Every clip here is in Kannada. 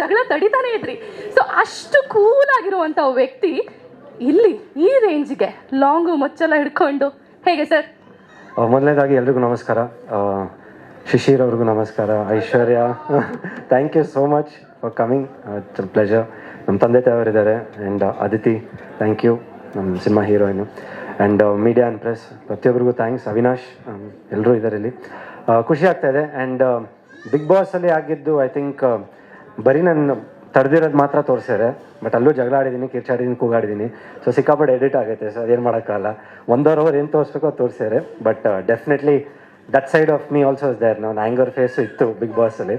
ಜಗಳ ತಡಿತಾನೆ ಇದ್ರಿ. ಸೊ ಅಷ್ಟು ಕೂಲ್ ಆಗಿರುವಂಥ ವ್ಯಕ್ತಿ ಇಲ್ಲಿ ಈ ರೇಂಜ್ಗೆ ಲಾಂಗು ಮೊಚ್ಚೆಲ್ಲ ಹಿಡ್ಕೊಂಡು. ಹೇಗೆ ಸರ್ ಮೊದಲನೇದಾಗಿ ಎಲ್ರಿಗೂ ನಮಸ್ಕಾರ. ಶಿಶಿರ್ ಅವ್ರಿಗೂ ನಮಸ್ಕಾರ. Aishwarya thank you so much for coming it's pleasure ನಮ್ಮ ತಂದೆ ತಾಯವರಿದ್ದಾರೆ ಆ್ಯಂಡ್ ಅದಿತಿ ಥ್ಯಾಂಕ್ ಯು ನಮ್ಮ cinema heroine. And media and press ಪ್ರತಿಯೊಬ್ಬರಿಗೂ ಥ್ಯಾಂಕ್ಸ್ ಅವಿನಾಶ್ ಎಲ್ಲರೂ ಇದ್ದಾರೆ ಇಲ್ಲಿ. ಖುಷಿ ಆಗ್ತಾ ಇದೆ. ಆ್ಯಂಡ್ ಬಿಗ್ ಬಾಸಲ್ಲಿ ಆಗಿದ್ದು ಐ ಥಿಂಕ್ ಬರೀ ನನ್ನ ತಡೆದಿರೋದು ಮಾತ್ರ ತೋರಿಸ್ಯಾರೆ ಬಟ್ ಅಲ್ಲೂ ಜಗಳ ಆಡಿದ್ದೀನಿ ಕಿರ್ಚಾಡಿದ್ದೀನಿ ಕೂಗಾಡಿದ್ದೀನಿ ಸೊ ಸಿಕ್ಕಾಪಟ್ಟೆ ಎಡಿಟ್ ಆಗುತ್ತೆ ಸರ್ ಏನು ಮಾಡೋಕ್ಕಾಗಲ್ಲ. ಒಂದೂವರೆ ಅವರ್ ಏನು ತೋರಿಸ್ಬೇಕೋ ತೋರಿಸ್ಯಾರೆ but definitely that side of me also is there ನಾನು ಆ್ಯಂಗರ್ ಫೇಸ್ ಇತ್ತು ಬಿಗ್ ಬಾಸಲ್ಲಿ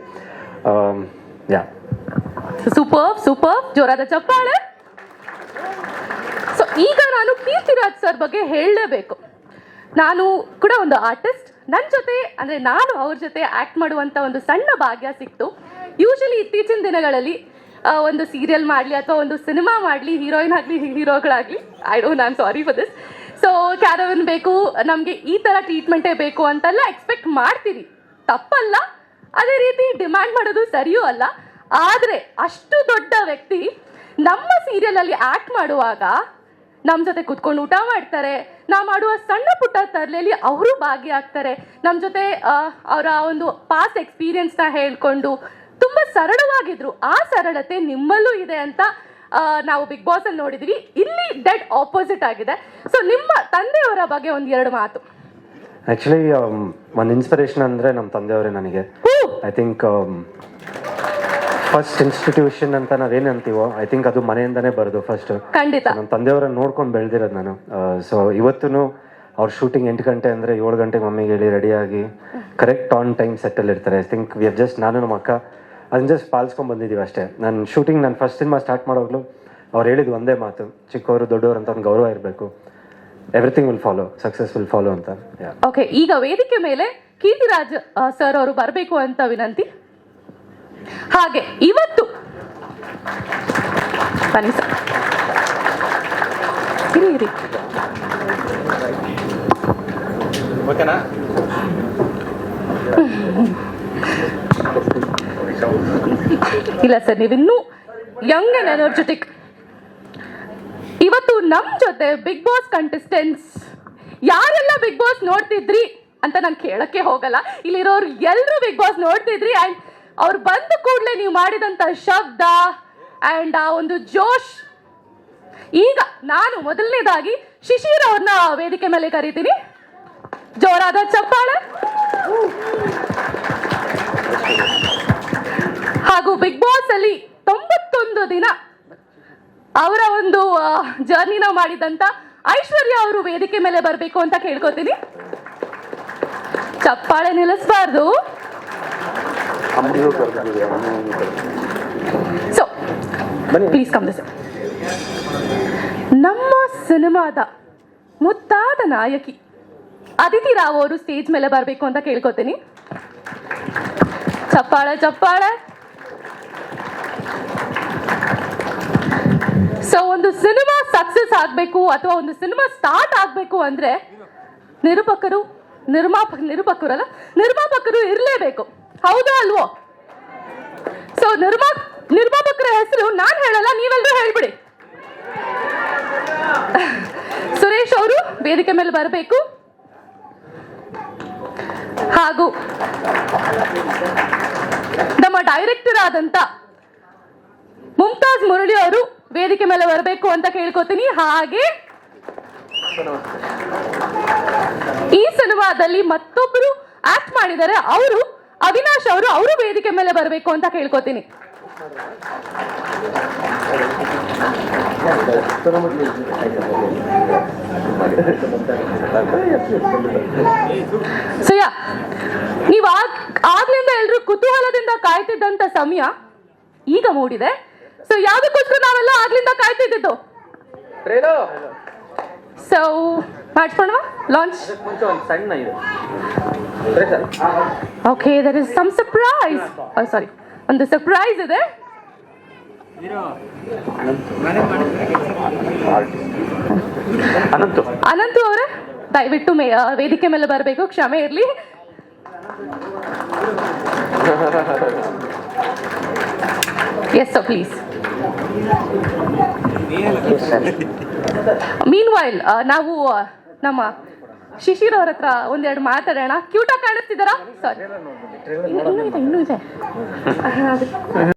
ಯಾ ಸೂಪರ್ ಸೂಪರ್ ಜೋರಾದ ಚಪ್ಪಾಳೆ. ಸೊ ಈಗ ನಾನು ಕೀರ್ತಿರಾಜ್ ಸರ್ ಬಗ್ಗೆ ಹೇಳಲೇಬೇಕು. ನಾನು ಕೂಡ ಒಂದು ಆರ್ಟಿಸ್ಟ್ ನನ್ನ ಜೊತೆ, ಅಂದರೆ ನಾನು ಅವ್ರ ಜೊತೆ ಆ್ಯಕ್ಟ್ ಮಾಡುವಂಥ ಒಂದು ಸಣ್ಣ ಭಾಗ್ಯ ಸಿಕ್ತು. ಯೂಶಲಿ ಇತ್ತೀಚಿನ ದಿನಗಳಲ್ಲಿ ಒಂದು ಸೀರಿಯಲ್ ಮಾಡಲಿ ಅಥವಾ ಒಂದು ಸಿನಿಮಾ ಮಾಡಲಿ ಹೀರೋಯಿನ್ ಆಗಲಿ ಹೀರೋಗಳಾಗಲಿ I don't I am sorry for this so caravan ಬೇಕು, ನಮಗೆ ಈ ಥರ ಟ್ರೀಟ್ಮೆಂಟೇ ಬೇಕು ಅಂತೆಲ್ಲ ಎಕ್ಸ್ಪೆಕ್ಟ್ ಮಾಡ್ತೀರಿ. ತಪ್ಪಲ್ಲ. ಅದೇ ರೀತಿ ಡಿಮ್ಯಾಂಡ್ ಮಾಡೋದು ಸರಿಯೂ ಅಲ್ಲ. ಆದರೆ, ಅಷ್ಟು ದೊಡ್ಡ ವ್ಯಕ್ತಿ ನಮ್ಮ ಸೀರಿಯಲಲ್ಲಿ ಆ್ಯಕ್ಟ್ ಮಾಡುವಾಗ ನಮ್ಮ ಜೊತೆ ಕುತ್ಕೊಂಡು ಊಟ ಮಾಡ್ತಾರೆ. ನಾವು ಮಾಡುವ ಸಣ್ಣ ಪುಟ್ಟ ತರಲೆಯಲ್ಲಿ ಅವರು ಭಾಗಿಯಾಗ್ತಾರೆ. ನಮ್ಮ ಜೊತೆ ಅವರ ಒಂದು ಪಾಸ್ಟ್ ಎಕ್ಸ್ಪೀರಿಯನ್ಸ್ನ ಹೇಳ್ಕೊಂಡು ತುಂಬ ಸರಳವಾಗಿದ್ರು. ಆ ಸರಳತೆ ನಿಮ್ಮಲ್ಲೂ ಇದೆ ಅಂತ ನಾವು ಬಿಗ್ ಬಾಸ್ ಅಲ್ಲಿ ನೋಡಿದ್ವಿ. ಇಲ್ಲಿ ಡೆಡ್ ಆಪೋಸಿಟ್ ಆಗಿದೆ. ಸೊ ನಿಮ್ಮ ತಂದೆಯವರ ಬಗ್ಗೆ ಒಂದ್ ಎರಡು ಮಾತು. ಆಕ್ಚುಲಿ ಒಂದು ಇನ್ಸ್ಪಿರೇಷನ್ ಅಂದ್ರೆ ನಮ್ಮ ತಂದೆಯವರೇ ನನಗೆ. ಐ ಥಿಂಕ್ ಫಸ್ಟ್ ಇನ್ಸ್ಟಿಟ್ಯೂಷನ್ ಅಂತ ನಾವೇನು ಅಂತೀವೋ ಐ ಥಿಂಕ್ ಅದು ಮನೆಯಿಂದನೇ ಬರೋದು ಫಸ್ಟ್ ಖಂಡಿತ. ನಮ್ಮ ತಂದೆಯವರನ್ನ ನೋಡ್ಕೊಂಡು ಬೆಳೆದಿರೋದು ನಾನು. ಸೊ ಇವತ್ತೂ ಅವ್ರ ಶೂಟಿಂಗ್ ಎಂಟು ಗಂಟೆ ಅಂದರೆ ಏಳು ಗಂಟೆಗೆ ಮಮ್ಮಿಗೆ ಹೇಳಿ ರೆಡಿಯಾಗಿ ಕರೆಕ್ಟ್ ಆನ್ ಟೈಮ್ ಸೆಟ್ಟಲ್ಲಿ ಇರ್ತಾರೆ. I think we have just ನಾನು ನಮ್ಮ ಅಕ್ಕ ಅದನ್ನ ಜಸ್ಟ್ ಪಾಲಿಸ್ಕೊಂಡು ಬಂದಿದ್ದೀವಿ ಅಷ್ಟೇ. ನಾನು ಶೂಟಿಂಗ್ ನಾನು ಫಸ್ಟ್ ಸಿನಿಮಾ ಸ್ಟಾರ್ಟ್ ಮಾಡೋಗ್ಲು ಅವ್ರು ಹೇಳಿದ್ದು ಒಂದೇ ಮಾತು ಚಿಕ್ಕವರು ದೊಡ್ಡವರು ಅಂತ ಒಂದು ಗೌರವ ಇರಬೇಕು. Everything will follow success will follow ಅಂತ. ಯಾ ಓಕೆ ಈಗ ವೇದಿಕೆ ಮೇಲೆ ಕೀರ್ತಿರಾಜ್ ಸರ್ ಅವರು ಬರಬೇಕು ಅಂತ ವಿನಂತಿ. ಹಾಗೆ ಇವತ್ತು ಬನ್ನಿ ಸರ್ ಇರಿ ಇರಿ. ಓಕೆನಾ ಇಲ್ಲ ಸರ್, ನೀವಿನ್ನೂ ಯಂಗ್ ಅಂಡ್ ಎನರ್ಜೆಟಿಕ್ ಇವತ್ತು ನಮ್ಮ ಜೊತೆ ಬಿಗ್ ಬಾಸ್ ಕಂಟೆಸ್ಟೆಂಟ್ಸ್ ಯಾರೆಲ್ಲ ಬಿಗ್ ಬಾಸ್ ನೋಡ್ತಿದ್ರಿ ಅಂತ ನಾನು ಕೇಳಕ್ಕೆ ಹೋಗಲ್ಲ. ಇಲ್ಲಿರೋರು ಎಲ್ಲರೂ ಬಿಗ್ ಬಾಸ್ ನೋಡ್ತಿದ್ರಿ ಆ್ಯಂಡ್ ಅವ್ರು ಬಂದ ಕೂಡಲೇ ನೀವು ಮಾಡಿದಂಥ ಶಬ್ದ ಆ್ಯಂಡ್ ಆ ಒಂದು ಜೋಶ್. ಈಗ ನಾನು ಮೊದಲನೇದಾಗಿ ಶಿಶಿರ್ ಅವ್ರನ್ನ ವೇದಿಕೆ ಮೇಲೆ ಕರಿತೀನಿ. ಜೋರಾದ ಚಪ್ಪಾಳೆ. ಹಾಗೂ ಬಿಗ್ ಬಾಸ್ ಅಲ್ಲಿ ತೊಂಬತ್ತೊಂದು ದಿನ ಅವರ ಒಂದು ಜರ್ನಿನ ಮಾಡಿದಂತ ಐಶ್ವರ್ಯ ಅವರು ವೇದಿಕೆ ಮೇಲೆ ಬರಬೇಕು ಅಂತ ಕೇಳ್ಕೊತೀನಿ. ಚಪ್ಪಾಳೆ ನಿಲ್ಲಿಸಬಾರ್ದು ಸೊ ಪ್ಲೀಸ್ ಕಮ್ ದಿಸ್ ನಮ್ಮ ಸಿನಿಮಾದ ಮುತ್ತಾದ ನಾಯಕಿ ಅದಿತಿ ರಾವ್ ಅವರು ಸ್ಟೇಜ್ ಮೇಲೆ ಬರಬೇಕು ಅಂತ ಕೇಳ್ಕೊತೀನಿ. ಚಪ್ಪಾಳೆ ಚಪ್ಪಾಳೆ. ಸೊ ಒಂದು ಸಿನಿಮಾ ಸಕ್ಸಸ್ ಆಗಬೇಕು ಅಥವಾ ಒಂದು ಸಿನಿಮಾ ಸ್ಟಾರ್ಟ್ ಆಗಬೇಕು ಅಂದ್ರೆ ನಿರೂಪಕರು ನಿರ್ಮಾಪಕ ನಿರೂಪಕರಲ್ಲ, ನಿರ್ಮಾಪಕರು ಇರಲೇಬೇಕು. ಹೌದಾ ಅಲ್ವೋ? ಸೊ ನಿರ್ಮಾ, ನಿರ್ಮಾಪಕರ ಹೆಸರು ನಾನು ಹೇಳಲ್ಲ ನೀವೆಲ್ಲರೂ ಹೇಳ್ಬಿಡಿ. ಸುರೇಶ್ ಅವರು ವೇದಿಕೆ ಮೇಲೆ ಬರಬೇಕು. ಹಾಗೂ ನಮ್ಮ ಡೈರೆಕ್ಟರ್ ಆದಂತ ಮುಮ್ತಾಜ್ ಮುರಳಿ ಅವರು ವೇದಿಕೆ ಮೇಲೆ ಬರಬೇಕು ಅಂತ ಕೇಳ್ಕೊತೀನಿ. ಹಾಗೆ ಈ ಸಿನಿಮಾದಲ್ಲಿ ಮತ್ತೊಬ್ಬರು ಆಕ್ಟ್ ಮಾಡಿದರೆ ಅವರು ಅವಿನಾಶ್ ಅವರು ಅವರು ವೇದಿಕೆ ಮೇಲೆ ಬರಬೇಕು ಅಂತ ಕೇಳ್ಕೊತೀನಿ. ಸುಯಾ ನೀವು ಆಗ್ ಆಗ್ಲಿಂದ ಎಲ್ರು ಕುತೂಹಲದಿಂದ ಕಾಯ್ತಿದ್ದಂತ ಸಮಯ ಈಗ ಮೂಡಿದೆ. ಸೊ ಯಾವ್ದಕ್ಕೋಸ್ಕರ ನಾವೆಲ್ಲ ಆಗ್ಲಿಂದ ಕಾಯ್ತಿದ್ದು ಸೊ ಮಾಡ್ಸ್ಕೊಳ್ವಾ ಲಾಂಚ್ ಸಣ್ಣ ಇದೆ. Okay there is some surprise sorry ಒಂದು ಸರ್ಪ್ರೈಸ್ ಇದೆ. ಅನಂತು. ಅನಂತು ಅವರೇ? ದಯವಿಟ್ಟು ಮೇ ವೇದಿಕೆ ಮೇಲೆ ಬರಬೇಕು. ಕ್ಷಮೆ ಇರಲಿ. Yes sir please meanwhile ನಾವು ನಮ್ಮ ಶಿಶಿರ್ ಅವ್ರ ಹತ್ರ ಒಂದೆರಡು ಮಾತಾಡೋಣ. ಕ್ಯೂಟಾಗಿ ಕಾಣಿಸ್ತಿದ್ದಾರಾ? ಸರ್ ಇನ್ನೂ ಇದೆ ಇನ್ನೂ ಇದೆ.